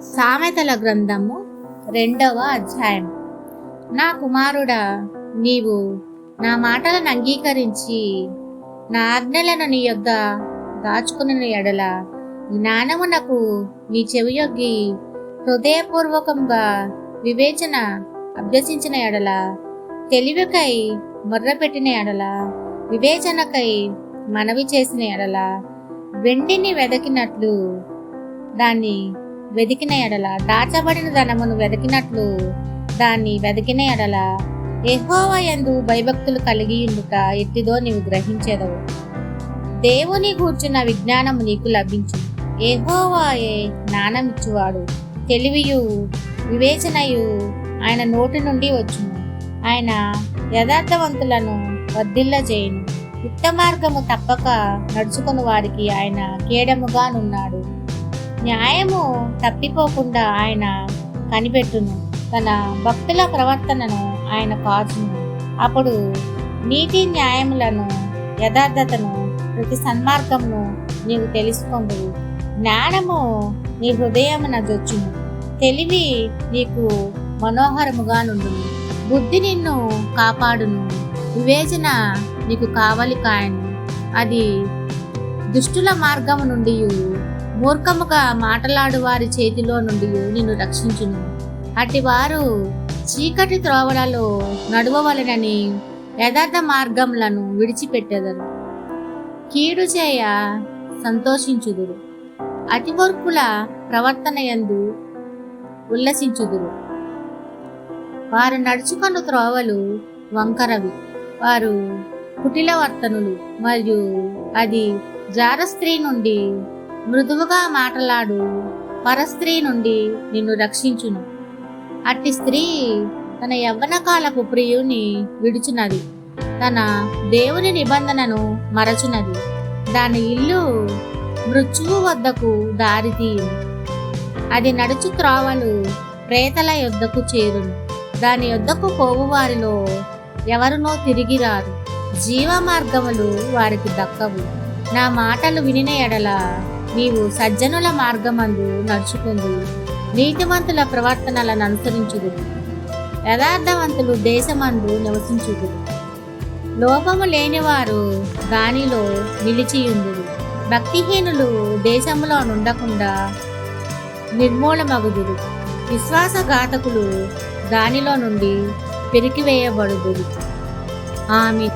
సామెతల గ్రంథము రెండవ అధ్యాయం. నా కుమారుడా నీవు నా మాటలను అంగీకరించి నా ఆజ్ఞలను నీ యొద్ద దాచుకుని ఎడల జ్ఞానమునకు నీ చెవియొగ్గి హృదయపూర్వకంగా వివేచన అభ్యసించిన ఎడల తెలివికై మొర్రపెట్టిన ఎడల వివేచనకై మనవి చేసిన ఎడల వెండిని వెదకినట్లు దాన్ని వెదికిన ఎడల దాచబడిన ధనమును వెదకినట్లు దాన్ని వెదికిన ఎడల ఎహోవా ఎందు భయభక్తులు కలిగి ఉండుట ఎట్టిదో నీవు గ్రహించేదవు. దేవుని కూర్చున్న విజ్ఞానము నీకు లభించు. ఎహోవాయే జ్ఞానమిచ్చువాడు. తెలివియు వివేచనయు ఆయన నోటి నుండి వచ్చును. ఆయన యథార్థవంతులను వర్ధిల్ల చేయును యుక్త మార్గము తప్పక నడుచుకుని వారికి ఆయన కేడముగా నున్నాడు న్యాయము తప్పిపోకుండా ఆయన కనిపెట్టును. తన భక్తుల ప్రవర్తనను ఆయన కాచును. అప్పుడు నీతి న్యాయములను యథార్థతను ప్రతి సన్మార్గమును నీవు తెలుసుకొందువు జ్ఞానము నీ హృదయమున జొచ్చును. తెలివి నీకు మనోహరముగా నుండును. బుద్ధి నిన్ను కాపాడును. వివేచన నీకు కావలి కాయను. అది దుష్టుల మార్గము నుండి మూర్ఖముగా మాటలాడు వారి చేతిలో నుండి నిన్ను రక్షించును. అట్టి వారు చీకటి త్రోవలలో నడువవలనని యథార్థ మార్గములను విడిచిపెట్టెదరు. కీడు చేయ సంతోషించుదురు. అతిమూర్ఖుల ప్రవర్తన ఎందు ఉల్లసించుదురు. వారు నడుచుకున్న త్రోవలు వంకరవి. వారు కుటిల వర్తనులు మరియు అది జార స్త్రీ నుండి మృదువుగా మాటలాడు. పరస్త్రీ నుండి నిన్ను రక్షించును. అట్టి స్త్రీ తన యవ్వన కాలపు ప్రియుని విడుచునది. తన దేవుని నిబంధనను మరచునది. దాని ఇల్లు మృత్యువు వద్దకు దారితీయు. అది నడుచు త్రోవలు ప్రేతల యొద్దకు చేరును. దాని యొద్దకు పోవు వారిలో ఎవరునో తిరిగి రారు. జీవ మార్గములు వారికి దక్కవు. నా మాటలు వినిన ఎడల నీవు సజ్జనుల మార్గమందు నడుచుకుందు నీతివంతుల ప్రవర్తనలను అనుసరించుదు యథార్థవంతులు దేశమందు నివసించుదు లోపము లేనివారు దానిలో నిలిచియుందురు. భక్తిహీనులు దేశంలో నుండకుండా నిర్మూలమగుదురు. విశ్వాసఘాతకులు దానిలో నుండి పెరికివేయబడుదురు. ఆమె